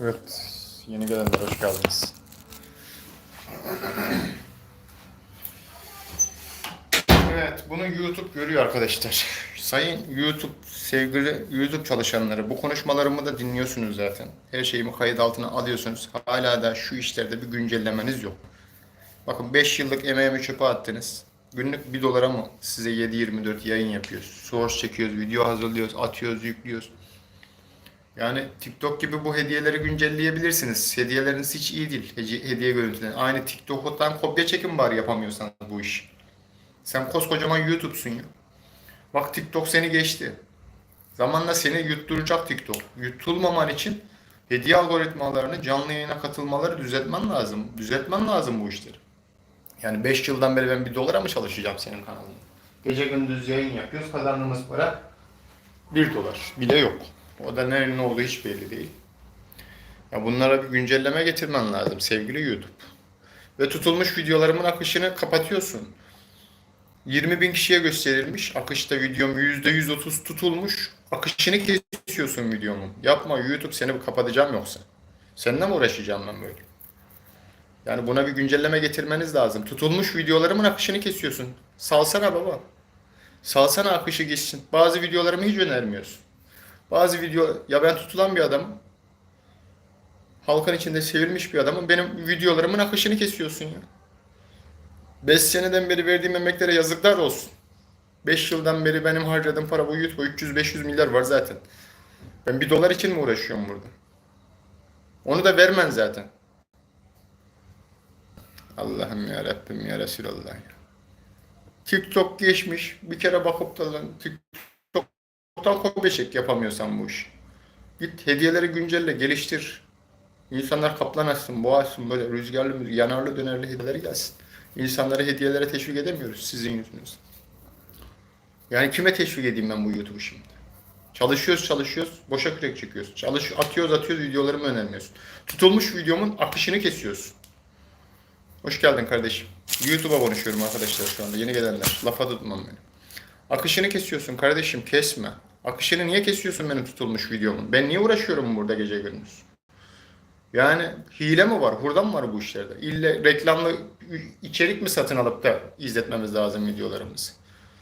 Evet, yeni gelenler hoş geldiniz. Evet, bunu YouTube görüyor arkadaşlar. Sayın YouTube, sevgili YouTube çalışanları, bu konuşmalarımı da dinliyorsunuz zaten. Her şeyimi kayıt altına alıyorsunuz. Hala da şu işlerde bir güncellemeniz yok. Bakın 5 yıllık emeğimi çöpe attınız. Günlük 1 dolara mı size 7-24 yayın yapıyoruz. Source çekiyoruz, video hazırlıyoruz, atıyoruz, yüklüyoruz. Yani TikTok gibi bu hediyeleri güncelleyebilirsiniz. Hediyeleriniz hiç iyi değil. Hediye, görüntüleri. Aynı TikTok'tan kopya çekim bari yapamıyorsan bu iş. Sen koskocaman YouTube'sun ya. Bak TikTok seni geçti. Zamanla seni yutturacak TikTok. Yutulmaman için hediye algoritmalarını canlı yayına katılmaları düzeltmen lazım. Düzeltmen lazım bu işleri. Yani 5 yıldan beri ben bir dolara mı çalışacağım senin kanalında? Gece gündüz yayın yapıyoruz. Kazandığımız para 1 dolar bile yok. O da nerenin olduğu hiç belli değil. Ya bunlara bir güncelleme getirmen lazım sevgili YouTube. Ve tutulmuş videolarımın akışını kapatıyorsun. 20 bin kişiye gösterilmiş. Akışta videom %130 tutulmuş. Akışını kesiyorsun videomun. Yapma YouTube seni kapatacağım yoksa. Seninle mi uğraşacağım ben böyle? Yani buna bir güncelleme getirmeniz lazım. Tutulmuş videolarımın akışını kesiyorsun. Salsana baba. Salsana akışı geçsin. Bazı videolarımı hiç önermiyorsun. Bazı video ya ben tutulan bir adamım. Halkın içinde sevilmiş bir adamım. Benim videolarımın akışını kesiyorsun ya. 5 seneden beri verdiğim emeklere yazıklar olsun. 5 yıldan beri benim harcadığım para bu YouTube 300-500 milyar var zaten. Ben bir dolar için mi uğraşıyorum burada? Onu da vermen zaten. Allah'ım ya Rabbim ya Resulallah ya. TikTok geçmiş. Bir kere bakıp da lan TikTok'tan kopya çek yapamıyorsan bu iş. Git hediyeleri güncelle, geliştir. İnsanlar kaplan açsın, boğa açsın, böyle rüzgarlı, yanarlı dönerli hediyeler gelsin. İnsanları hediyelere teşvik edemiyoruz sizin yüzünüzden. Yani kime teşvik edeyim ben bu YouTube'u şimdi? Çalışıyoruz çalışıyoruz, boşa kürek çekiyoruz. Çalış, atıyoruz atıyoruz, videolarımı önermiyorsun. Tutulmuş videomun akışını kesiyorsun. Hoş geldin kardeşim. YouTube'a konuşuyorum arkadaşlar şu anda. Yeni gelenler. Lafa tutmam beni. Akışını kesiyorsun kardeşim. Kesme. Akışını niye kesiyorsun benim tutulmuş videomun? Ben niye uğraşıyorum burada gece gündüz? Yani hile mi var? Hurda mı var bu işlerde? İlle reklamlı içerik mi satın alıp da izletmemiz lazım videolarımızı?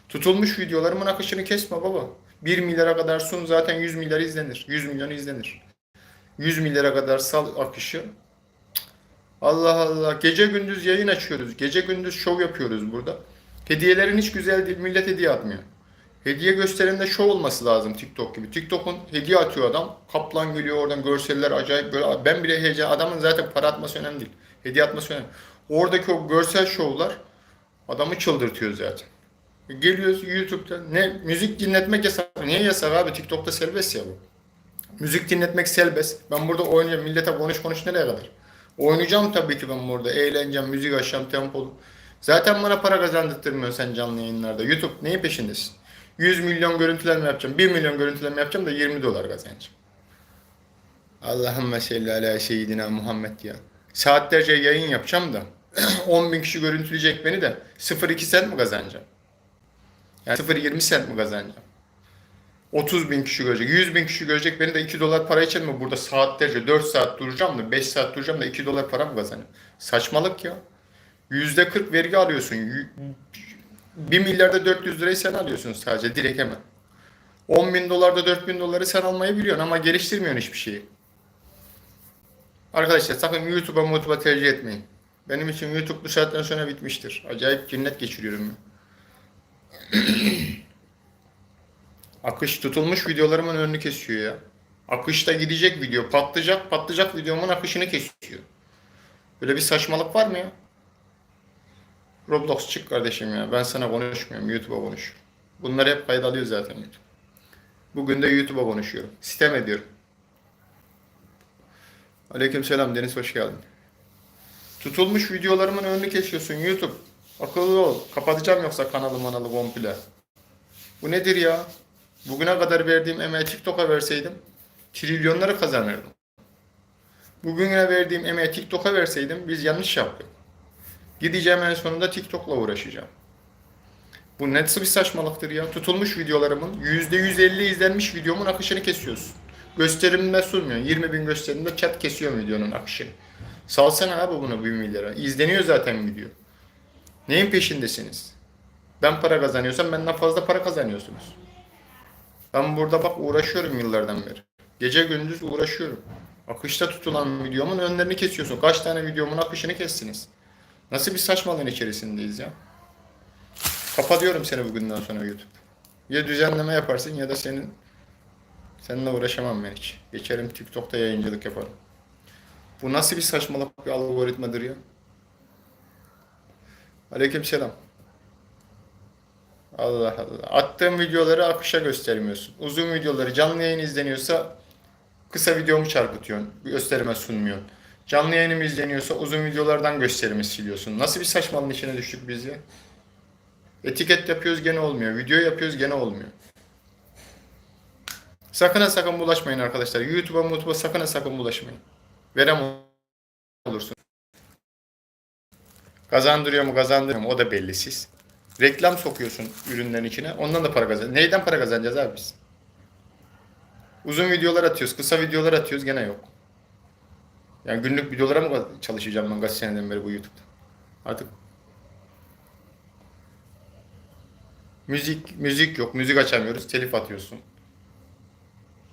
Tutulmuş videolarımın akışını kesme baba. 1 milyara kadar sun zaten 100 milyar izlenir. 100 milyon izlenir. 100 milyara kadar sal akışı. Allah Allah. Gece gündüz yayın açıyoruz. Gece gündüz şov yapıyoruz burada. Hediyelerin hiç güzel değil. Millet hediye atmıyor. Hediye gösterimde şov olması lazım TikTok gibi. TikTok'un hediye atıyor adam. Kaplan geliyor oradan görseller acayip böyle. Ben bile heyecan. Adamın zaten para atması önemli değil. Hediye atması önemli. Oradaki o görsel şovlar adamı çıldırtıyor zaten. Geliyoruz YouTube'da. Ne müzik dinletmek yasak. Niye yasak abi? TikTok'ta serbest ya bu. Müzik dinletmek serbest. Ben burada oynayacağım. Millete konuş konuş nereye kadar? Oynayacağım tabii ki ben burada. Eğleneceğim, müzik açacağım, tempolu. Zaten bana para kazandırtmıyor sen canlı yayınlarda. YouTube neyin peşindesin? 100 milyon görüntülenme yapacağım. 1 milyon görüntülenme yapacağım da 20 dolar kazanacağım. Allahümme salli ala seyyidina Muhammed ya. Saatlerce yayın yapacağım da 10 bin kişi görüntüleyecek beni de 0.2 sent mi kazanacağım? Yani 0.20 sent mi kazanacağım? 30 bin kişi görecek, 100 bin kişi görecek beni de 2 dolar para için mi burada saatlerce 4 saat duracağım da 5 saat duracağım da 2 dolar para mı kazanayım? Saçmalık ya. %40 vergi alıyorsun. 1 milyarda 400 lirayı sen alıyorsun sadece direkt hemen. 10 bin dolarda 4 bin doları sen almayı biliyorsun ama geliştirmiyorsun hiçbir şeyi. Arkadaşlar sakın YouTube'a YouTube'a tercih etmeyin. Benim için YouTube bu saatten sonra bitmiştir. Acayip cennet geçiriyorum. Akış tutulmuş videolarımın önünü kesiyor ya. Akışta gidecek video patlayacak patlayacak videomun akışını kesiyor. Böyle bir saçmalık var mı ya? Roblox çık kardeşim ya. Ben sana konuşmuyorum. YouTube'a konuşuyorum. Bunları hep kayıt alıyor zaten YouTube. Bugün de YouTube'a konuşuyorum. Sistem ediyorum. Aleyküm selam Deniz hoş geldin. Tutulmuş videolarımın önünü kesiyorsun YouTube. Akıllı ol. Kapatacağım yoksa kanalı manalı komple. Bu nedir ya? Bugüne kadar verdiğim emeği TikTok'a verseydim trilyonları kazanırdım. Bugüne verdiğim emeği TikTok'a verseydim biz yanlış yaptık. Gideceğim en sonunda TikTok'la uğraşacağım. Bu nasıl bir saçmalıktır ya? Tutulmuş videolarımın %150 izlenmiş videomun akışını kesiyorsun. gösterimde sunmuyorsun. 20 bin gösterimde chat kesiyor videonun akışını. Salsana abi bunu 1 milyara. İzleniyor zaten video. Neyin peşindesiniz? Ben para kazanıyorsam benden fazla para kazanıyorsunuz. Ben burada bak uğraşıyorum yıllardan beri. Gece gündüz uğraşıyorum. Akışta tutulan videomun önlerini kesiyorsun. Kaç tane videomun akışını kestiniz? Nasıl bir saçmalığın içerisindeyiz ya? Kapatıyorum seni bugünden sonra YouTube. Ya düzenleme yaparsın ya da senin seninle uğraşamam ben hiç. Geçerim TikTok'ta yayıncılık yaparım. Bu nasıl bir saçmalık bir algoritmadır ya? Aleykümselam. Allah Allah. Attığım videoları akışa göstermiyorsun. Uzun videoları canlı yayın izleniyorsa kısa videomu çarpıtıyorsun. Gösterime sunmuyorsun. Canlı yayınım izleniyorsa uzun videolardan gösterimi siliyorsun. Nasıl bir saçmalığın içine düştük biz ya? Etiket yapıyoruz gene olmuyor. Video yapıyoruz gene olmuyor. Sakın ha sakın bulaşmayın arkadaşlar. YouTube'a YouTube'a sakın ha sakın bulaşmayın. Verem olursun. Kazandırıyor mu kazandırmıyor mu o da bellisiz. Reklam sokuyorsun ürünlerin içine. Ondan da para kazan. Neyden para kazanacağız abi biz? Uzun videolar atıyoruz, kısa videolar atıyoruz gene yok. Yani günlük videolara mı çalışacağım ben kaç seneden beri bu YouTube'da? Artık müzik müzik yok, müzik açamıyoruz, telif atıyorsun.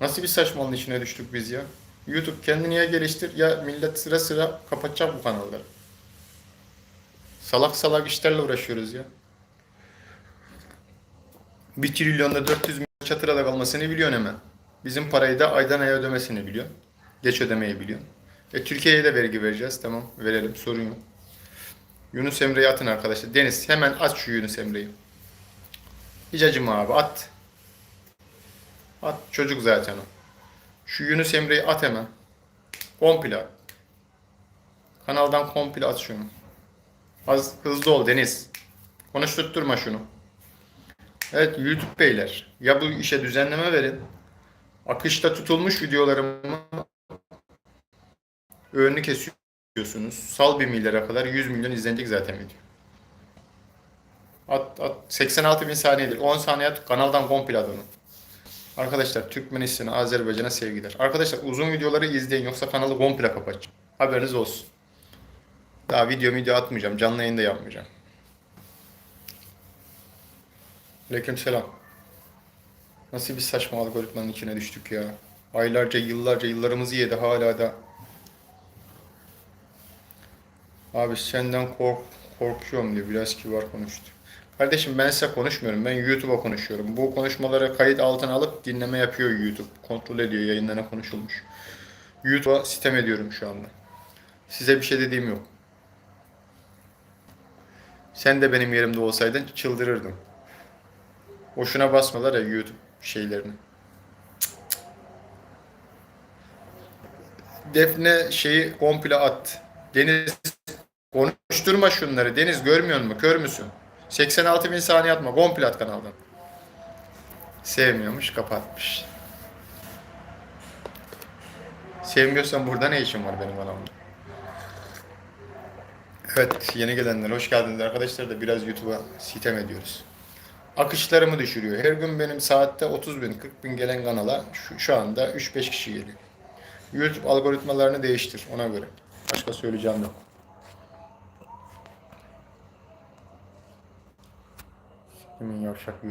Nasıl bir saçmalığın içine düştük biz ya? YouTube kendini ya geliştir ya millet sıra sıra kapatacak bu kanalları. Salak salak işlerle uğraşıyoruz ya. 1 trilyonda 400 milyon çatırada kalmasını biliyorsun hemen. Bizim parayı da aydan aya ödemesini biliyorsun. Geç ödemeyi biliyorsun. E Türkiye'ye de vergi vereceğiz. Tamam verelim sorun yok. Yunus Emre'yi atın arkadaşlar. Deniz hemen at şu Yunus Emre'yi. Hiç acıma abi at. At çocuk zaten o. Şu Yunus Emre'yi at hemen. Komple at. Kanaldan komple at şunu. Az hızlı ol Deniz. Konuşturtturma şunu. Evet YouTube beyler. Ya bu işe düzenleme verin. Akışta tutulmuş videolarımı önünü kesiyorsunuz. Sal bir milyara kadar 100 milyon izlenecek zaten video. At, at. 86 bin saniyedir. 10 saniye at. Kanaldan komple onu. Arkadaşlar Türkmenistan'a, Azerbaycan'a sevgiler. Arkadaşlar uzun videoları izleyin yoksa kanalı komple kapatacağım. Haberiniz olsun. Daha video video atmayacağım. Canlı yayın da yapmayacağım. Aleykümselam. Nasıl bir saçma algoritmanın içine düştük ya. Aylarca, yıllarca, yıllarımızı yedi hala da. Abi senden kork korkuyorum diye biraz kibar konuştu. Kardeşim ben size konuşmuyorum. Ben YouTube'a konuşuyorum. Bu konuşmaları kayıt altına alıp dinleme yapıyor YouTube. Kontrol ediyor yayında ne konuşulmuş. YouTube'a sitem ediyorum şu anda. Size bir şey dediğim yok. Sen de benim yerimde olsaydın çıldırırdın. Boşuna basmalar ya YouTube şeylerini. Defne şeyi komple at. Deniz konuşturma şunları. Deniz görmüyor mu? Kör müsün? 86 bin saniye atma. Komple at kanaldan. Sevmiyormuş kapatmış. Sevmiyorsan burada ne işin var benim kanalımda? Evet yeni gelenler hoş geldiniz arkadaşlar da biraz YouTube'a sitem ediyoruz. Akışlarımı düşürüyor. Her gün benim saatte 30 bin 40 bin gelen kanala şu, şu anda 3-5 kişi geliyor. YouTube algoritmalarını değiştir ona göre. Başka söyleyeceğim yok. Kimin yavşak